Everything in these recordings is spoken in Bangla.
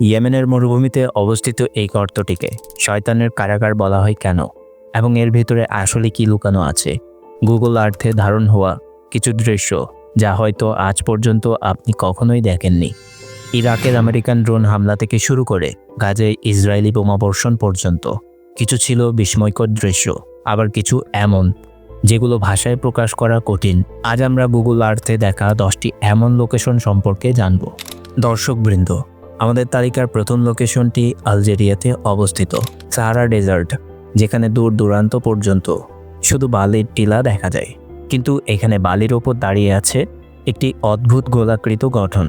ইয়েমেনের মরুভূমিতে অবস্থিত এই গর্তটিকে শয়তানের কারাগার বলা হয় কেন? এবং এর ভেতরে আসলে কি লুকানো আছে? গুগল আর্থে ধারণ হওয়া কিছু দৃশ্য, যা হয়তো আজ পর্যন্ত আপনি কখনোই দেখেননি। ইরাকের আমেরিকান ড্রোন হামলা থেকে শুরু করে গাজে ইসরায়েলি বোমাবর্ষণ পর্যন্ত। কিছু ছিল বিস্ময়কর দৃশ্য, আবার কিছু এমন, যেগুলো ভাষায় প্রকাশ করা কঠিন। আজ আমরা গুগল আর্থে দেখা দশটি এমন লোকেশন সম্পর্কে জানব। দর্শকবৃন্দ আমাদের তালিকার প্রথম লোকেশনটি আলজেরিয়াতে অবস্থিত, সাহারা ডেজার্ট, যেখানে দূর দূরান্ত পর্যন্ত শুধু বালির টিলা দেখা যায়। কিন্তু এখানে বালির ওপর দাঁড়িয়ে আছে একটি অদ্ভুত গোলাকৃত গঠন,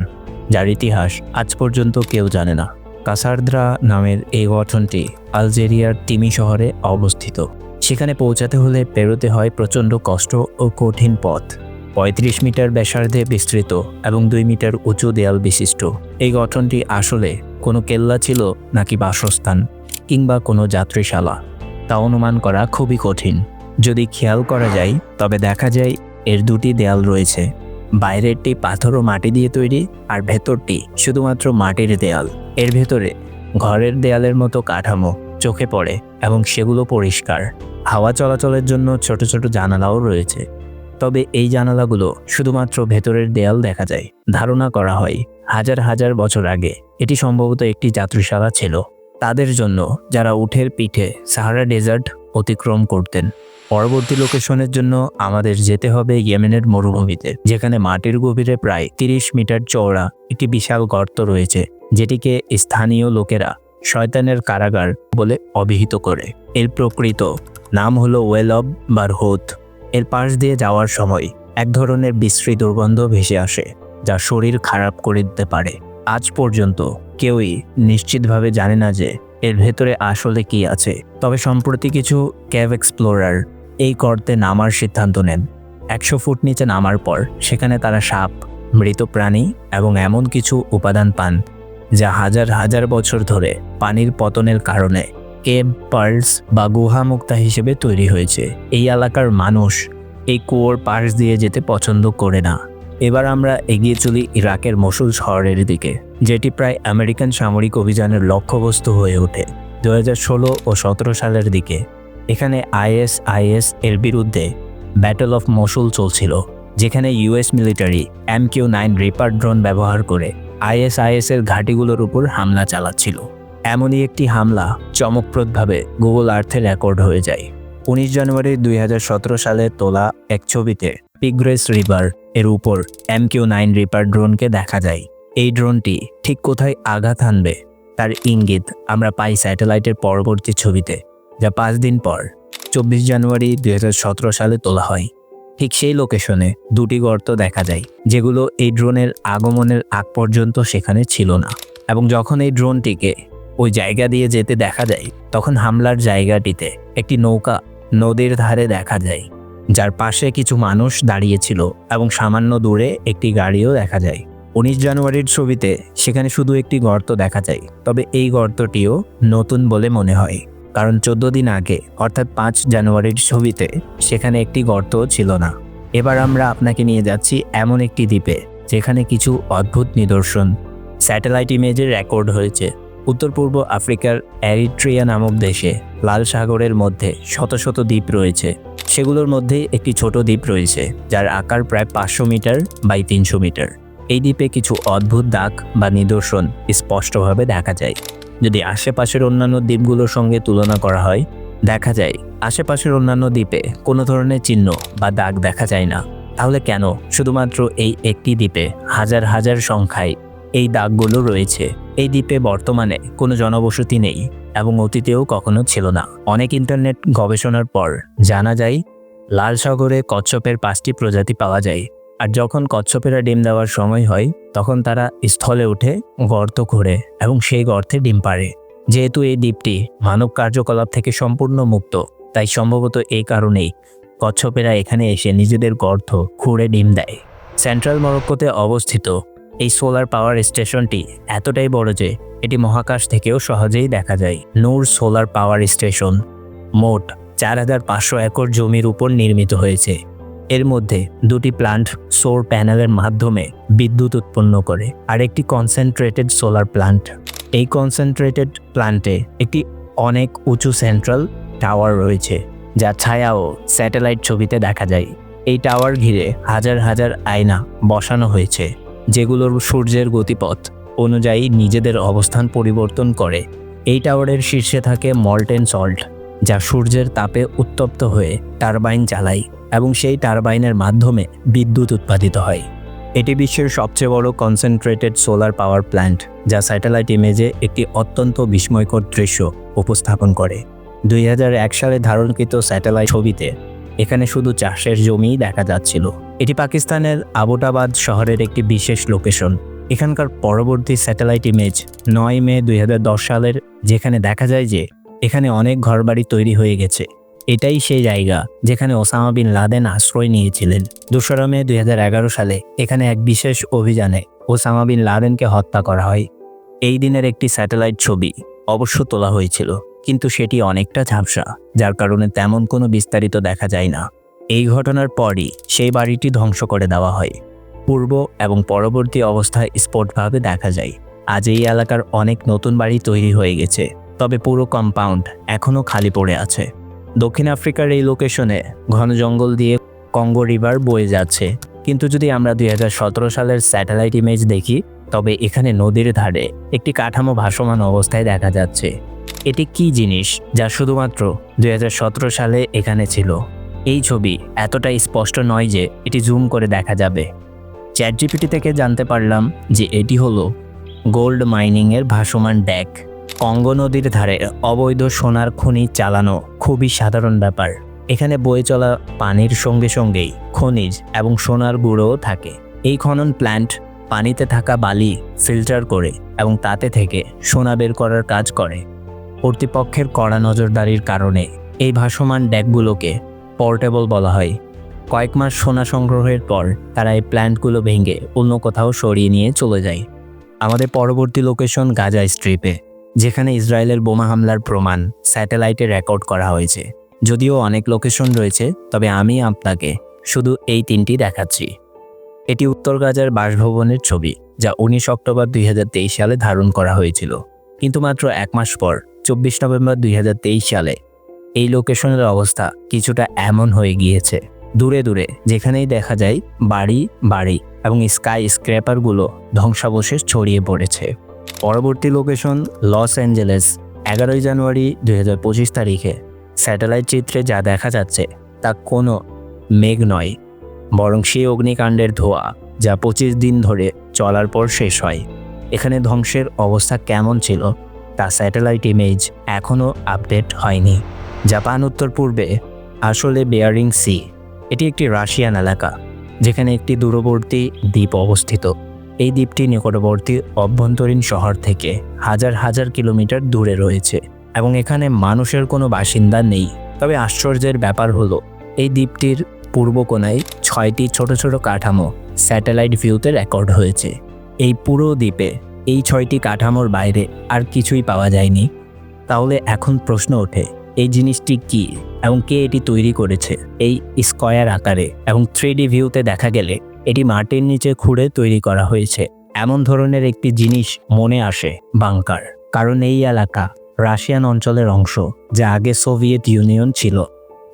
যার ইতিহাস আজ পর্যন্ত কেউ জানে না। কাসারদ্রা নামের এই গঠনটি আলজেরিয়ার তিমি শহরে অবস্থিত। সেখানে পৌঁছাতে হলে পেরোতে হয় প্রচণ্ড কষ্ট ও কঠিন পথ। পঁয়ত্রিশ মিটার ব্যাসার্ধে বিস্তৃত এবং দুই মিটার উঁচু দেয়াল বিশিষ্ট। এই গঠনটি আসলে কোনো কেল্লা ছিল নাকি বাসস্থান কিংবা কোনো যাত্রীশালা, তা অনুমান করা খুবই কঠিন। যদি খেয়াল করা যায়, তবে দেখা যায় এর দুটি দেয়াল রয়েছে। বাইরেরটি পাথর ও মাটি দিয়ে তৈরি আর ভেতরটি শুধুমাত্র মাটির দেয়াল। এর ভেতরে ঘরের দেয়ালের মতো কাঠামো চোখে পড়ে এবং সেগুলো পরিষ্কার। হাওয়া চলাচলের জন্য ছোট ছোট জানালাও রয়েছে। তবে এই জানালাগুলো শুধুমাত্র ভেতরের দেয়াল দেখা যায়, ধারণা করা হয়, হাজার হাজার বছর আগে। এটি সম্ভবত একটি যাত্রীশালা ছিল। তাদের জন্য যারা উঠের পিঠে সাহারা ডেজার্ট অতিক্রম করতেন। পরবর্তী লোকেশনের জন্য আমাদের যেতে হবে ইয়েমেনের মরুভূমিতে, যেখানে মাটির গভীরে প্রায় তিরিশ মিটার চওড়া একটি বিশাল গর্ত রয়েছে, যেটিকে স্থানীয় লোকেরা শয়তানের কারাগার বলে অভিহিত করে। এর প্রকৃত নাম হলো ওয়েল অব বারহোত এর পাশ দিয়ে যাওয়ার সময় এক ধরনের বিশ্রী দুর্গন্ধ ভেসে আসে, যা শরীর খারাপ করে দিতে পারে। আজ পর্যন্ত কেউই নিশ্চিতভাবে জানে না যে এর ভেতরে আসলে কি আছে। তবে সম্প্রতি কিছু ক্যাব এক্সপ্লোরার এই গর্তে নামার সিদ্ধান্ত নেন। একশো ফুট নিচে নামার পর সেখানে তারা সাপ, মৃত প্রাণী এবং এমন কিছু উপাদান পান, যা হাজার হাজার বছর ধরে পানির পতনের কারণে কেব পার্লস বা গুহা মুক্তা হিসেবে তৈরি হয়েছে। এই এলাকার মানুষ এই কুয়োর পাশ দিয়ে যেতে পছন্দ করে না। এবার আমরা এগিয়ে চলি ইরাকের মসুল শহরের দিকে, যেটি প্রায় আমেরিকান সামরিক অভিযানের লক্ষ্যবস্তু হয়ে ওঠে দু ষোলো ও সতেরো সালের দিকে। এখানে আইএস আইএস এর বিরুদ্ধে ব্যাটল অফ মসুল চলছিল, যেখানে US military M Q nine reaper drone ব্যবহার করে আইএসআইএস এর ঘাঁটিগুলোর উপর হামলা চালাচ্ছিল। এমনই একটি হামলা চমকপ্রদভাবে গুগল আর্থে রেকর্ড হয়ে যায়। উনিশ জানুয়ারি দুই হাজার সতেরো সালে তোলা এক ছবিতে পিগ্রেস রিভার এর উপর এম কিউ নাইন রিপার ড্রোনকে দেখা যায়। এই ড্রোনটি ঠিক কোথায় আঘাত হানবে তার ইঙ্গিত আমরা পাই স্যাটেলাইটের পরবর্তী ছবিতে, যা পাঁচ দিন পর, চব্বিশ জানুয়ারি দুই হাজার সতেরো সালে তোলা হয়। ঠিক সেই লোকেশনে দুটি গর্ত দেখা যায়, যেগুলো এই ড্রোনের আগমনের আগ পর্যন্ত সেখানে ছিল না। এবং যখন এই ড্রোনটিকে ওই জায়গা দিয়ে যেতে দেখা যায়, তখন হামলার জায়গাটিতে একটি নৌকা নদীর ধারে দেখা যায়, যার পাশে কিছু মানুষ দাঁড়িয়েছিল এবং সামান্য দূরে একটি গাড়িও দেখা যায়। উনিশ জানুয়ারির ছবিতে সেখানে শুধু একটি গর্ত দেখা যায়, তবে এই গর্তটিও নতুন বলে মনে হয়, কারণ চোদ্দ দিন আগে, অর্থাৎ পাঁচ জানুয়ারির ছবিতে, সেখানে একটি গর্তও ছিল না। এবার আমরা আপনাকে নিয়ে যাচ্ছি এমন একটি দ্বীপে, যেখানে কিছু অদ্ভুত নিদর্শন, স্যাটেলাইট ইমেজের রেকর্ড হয়েছে। উত্তর পূর্ব আফ্রিকার অ্যারিট্রিয়া নামক দেশে লাল সাগরের মধ্যে শত শত দ্বীপ রয়েছে। সেগুলোর মধ্যে একটি ছোট দ্বীপ রয়েছে, যার আকার প্রায় পাঁচশো মিটার বাই তিনশো মিটার। এই দ্বীপে কিছু অদ্ভুত দাগ বা নিদর্শন স্পষ্টভাবে দেখা যায়। যদি আশেপাশের অন্যান্য দ্বীপগুলোর সঙ্গে তুলনা করা হয়, দেখা যায় আশেপাশের অন্যান্য দ্বীপে কোনো ধরনের চিহ্ন বা দাগ দেখা যায় না। তাহলে কেন শুধুমাত্র এই একটি দ্বীপে হাজার হাজার সংখ্যায় এই দাগগুলো রয়েছে। এই দ্বীপে বর্তমানে কোনো জনবসতি নেই এবং অতীতেও কখনো ছিল না। অনেক ইন্টারনেট গবেষণার পর জানা যায়, লাল সাগরে কচ্ছপের পাঁচটি প্রজাতি পাওয়া যায়। আর যখন কচ্ছপেরা ডিম দেওয়ার সময় হয়, তখন তারা স্থলে উঠে গর্ত করে এবং সেই গর্তে ডিম পাড়ে। যেহেতু এই দ্বীপটি মানব কার্যকলাপ থেকে সম্পূর্ণ মুক্ত, তাই সম্ভবত এই কারণেই কচ্ছপেরা এখানে এসে নিজেদের গর্ত খুঁড়ে ডিম দেয়। সেন্ট্রাল মরক্কোতে অবস্থিত এই সোলার পাওয়ার স্টেশনটি এতটাই বড় যে এটি মহাকাশ থেকেও সহজেই দেখা যায়। নূর সোলার পাওয়ার স্টেশন মোট চার হাজার পাঁচশো একর জমির উপর নির্মিত হয়েছে। এর মধ্যে দুটি প্লান্ট সোর প্যানেলের মাধ্যমে বিদ্যুৎ উৎপন্ন করে আর একটি কনসেন্ট্রেটেড সোলার প্লান্ট। এই কনসেন্ট্রেটেড প্ল্যান্টে একটি অনেক উঁচু সেন্ট্রাল টাওয়ার রয়েছে, যা ছায়াও স্যাটেলাইট ছবিতে দেখা যায়। এই টাওয়ার ঘিরে হাজার হাজার আয়না বসানো হয়েছে। যেগুলোর সূর্যের গতিপথ অনুযায়ী নিজেদের অবস্থান পরিবর্তন করে। এই টাওয়ারের শীর্ষে থাকে মল্টেন সল্ট, যা সূর্যের তাপে উত্তপ্ত হয়ে টারবাইন চালায় এবং সেই টারবাইনের মাধ্যমে বিদ্যুৎ উৎপাদিত হয়। এটি বিশ্বের সবচেয়ে বড় কনসেন্ট্রেটেড সোলার পাওয়ার প্ল্যান্ট যা স্যাটেলাইট ইমেজে একটি অত্যন্ত বিস্ময়কর দৃশ্য উপস্থাপন করে। দুই হাজার এক সালে ধারণকৃত স্যাটেলাইট ছবিতে এখানে শুধু চাষের জমিই দেখা যাচ্ছিল। এটি পাকিস্তানের আবোটাবাদ শহরের একটি বিশেষ লোকেশন এখানকার পরবর্তী স্যাটেলাইট ইমেজ নয় মে দুই হাজার দশ সালের, যেখানে দেখা যায় যে এখানে অনেক ঘরবাড়ি তৈরি হয়ে গেছে। এটাই সেই জায়গা যেখানে ওসামা বিন লাদেন আশ্রয় নিয়েছিলেন। দোসরা মে দুই হাজার এগারো সালে এখানে এক বিশেষ অভিযানে ওসামা বিন লাদেনকে হত্যা করা হয়। এই দিনের একটি স্যাটেলাইট ছবি অবশ্য তোলা হয়েছিল। কিন্তু সেটি অনেকটা ঝাপসা, যার কারণে তেমন কোনো বিস্তারিত দেখা যায় না। এই ঘটনার পরই সেই বাড়িটি ধ্বংস করে দেওয়া হয়। পূর্ব এবং পরবর্তী অবস্থায় স্পটভাবে দেখা যায়। আজ এই এলাকার অনেক নতুন বাড়ি তৈরি হয়ে গেছে, তবে পুরো কম্পাউন্ড এখনও খালি পড়ে আছে। দক্ষিণ আফ্রিকার এই লোকেশনে ঘন জঙ্গল দিয়ে কঙ্গো রিভার বয়ে যাচ্ছে। কিন্তু যদি আমরা দুই হাজার সতেরো সালের স্যাটেলাইট ইমেজ দেখি, তবে এখানে নদীর ধারে একটি কাঠামো ভাসমান অবস্থায় দেখা যাচ্ছে। এটি কি জিনিস যা শুধুমাত্র দুই হাজার সতেরো সালে এখানে ছিল? এই ছবি এতটাই স্পষ্ট নয় যে এটি জুম করে দেখা যাবে। চ্যাট জিপিটি থেকে জানতে পারলাম যে এটি হলো গোল্ড মাইনিংয়ের ভাসমান ড্যাক। কঙ্গো নদীর ধারে অবৈধ সোনার খনি চালানো খুবই সাধারণ ব্যাপার। এখানে বয়ে চলা পানির সঙ্গে সঙ্গেই খনিজ এবং সোনার গুঁড়োও থাকে। এই খনন প্ল্যান্ট পানিতে থাকা বালি ফিল্টার করে এবং তাতে থেকে সোনা বের করার কাজ করে। কর্তৃপক্ষের কড়া নজরদারির কারণে এই ভাসমান ড্যাকগুলোকে পোর্টেবল বলা হয়। কয়েক মাস সোনা সংগ্রহের পর তারা এই প্ল্যান্টগুলো ভেঙে অন্য কোথাও সরিয়ে নিয়ে চলে যায়। আমাদের পরবর্তী লোকেশন গাজা স্ট্রিপে, যেখানে ইসরায়েলের বোমা হামলার প্রমাণ স্যাটেলাইটে রেকর্ড করা হয়েছে। যদিও অনেক লোকেশন রয়েছে, তবে আমি আপনাকে শুধু এই তিনটি দেখাচ্ছি। এটি উত্তর গাজার বাসভবনের ছবি, যা উনিশ অক্টোবর দুই হাজার তেইশ সালে ধারণ করা হয়েছিল। কিন্তু মাত্র এক মাস পর চব্বিশ নভেম্বর দুই হাজার তেইশ সালে। এই লোকেশনের অবস্থা কিছুটা এমন হয়ে গিয়েছে। দূরে দূরে যেখানেই দেখা যায় বাড়ি বাড়ি এবং স্কাই স্ক্র্যাপারগুলো ধ্বংসাবশেষ ছড়িয়ে পড়েছে। পরবর্তী লোকেশন লস অ্যাঞ্জেলেস, এগারোই জানুয়ারি দুই হাজার পঁচিশ তারিখে। স্যাটেলাইট চিত্রে যা দেখা যাচ্ছে তা কোনো মেঘ নয়, বরং সেই অগ্নিকাণ্ডের ধোয়া যা পঁচিশ দিন ধরে চলার পর শেষ হয়। এখানে ধ্বংসের অবস্থা কেমন ছিল তা স্যাটেলাইট ইমেজ এখনও আপডেট হয়নি। জাপান উত্তর পূর্বে আসলে বেয়ারিং সি এটি একটি রাশিয়ান এলাকা, যেখানে একটি দূরবর্তী দ্বীপ অবস্থিত। এই দ্বীপটি নিকটবর্তী অভ্যন্তরীণ শহর থেকে হাজার হাজার কিলোমিটার দূরে রয়েছে এবং এখানে মানুষের কোনো বাসিন্দা নেই। তবে আশ্চর্যের ব্যাপার হলো, এই দ্বীপটির পূর্ব কোনায় ছয়টি ছোট ছোট কাঠামো স্যাটেলাইট ভিউতে রেকর্ড হয়েছে। এই পুরো দ্বীপে এই ছয়টি কাঠামোর বাইরে আর কিছুই পাওয়া যায়নি। তাহলে এখন প্রশ্ন ওঠে, এই জিনিসটি কি এবং কে এটি তৈরি করেছে? এই স্কয়ার আকারে এবং থ্রি ভিউতে দেখা গেলে এটি মাটির নিচে খুঁড়ে তৈরি করা হয়েছে। এমন ধরনের একটি জিনিস মনে আসে বাংকার, কারণ এই এলাকা রাশিয়ান অঞ্চলের অংশ যা আগে সোভিয়েত ইউনিয়ন ছিল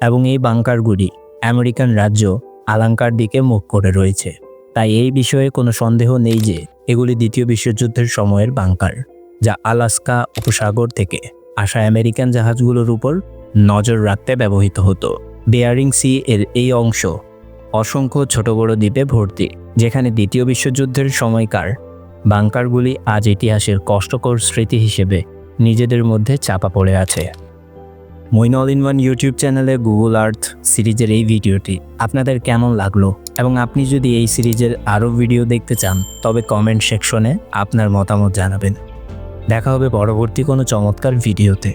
এবং এই বাংকারগুলি আমেরিকান রাজ্য আলাঙ্কার দিকে মুখ করে রয়েছে। তাই এই বিষয়ে কোনো সন্দেহ নেই যে এগুলি দ্বিতীয় বিশ্বযুদ্ধের সময়ের বাংকার, যা আলাস্কা উপসাগর থেকে আসা আমেরিকান জাহাজগুলোর উপর নজর রাখতে ব্যবহৃত হতো। বেয়ারিং সি এর এই অংশ অসংখ্য ছোট বড় দ্বীপে ভর্তি, যেখানে দ্বিতীয় বিশ্বযুদ্ধের সময়কার বাংকারগুলি আজ ইতিহাসের কষ্টকর স্মৃতি হিসেবে নিজেদের মধ্যে চাপা পড়ে আছে। Moin all in one YouTube চ্যানেলে গুগল আর্থ সিরিজের এই ভিডিওটি আপনাদের কেমন লাগল এবং আপনি যদি এই সিরিজের আরও ভিডিও দেখতে চান, তবে কমেন্ট সেকশনে আপনার মতামত জানাবেন। দেখা হবে পরবর্তী কোনো চমৎকার ভিডিওতে।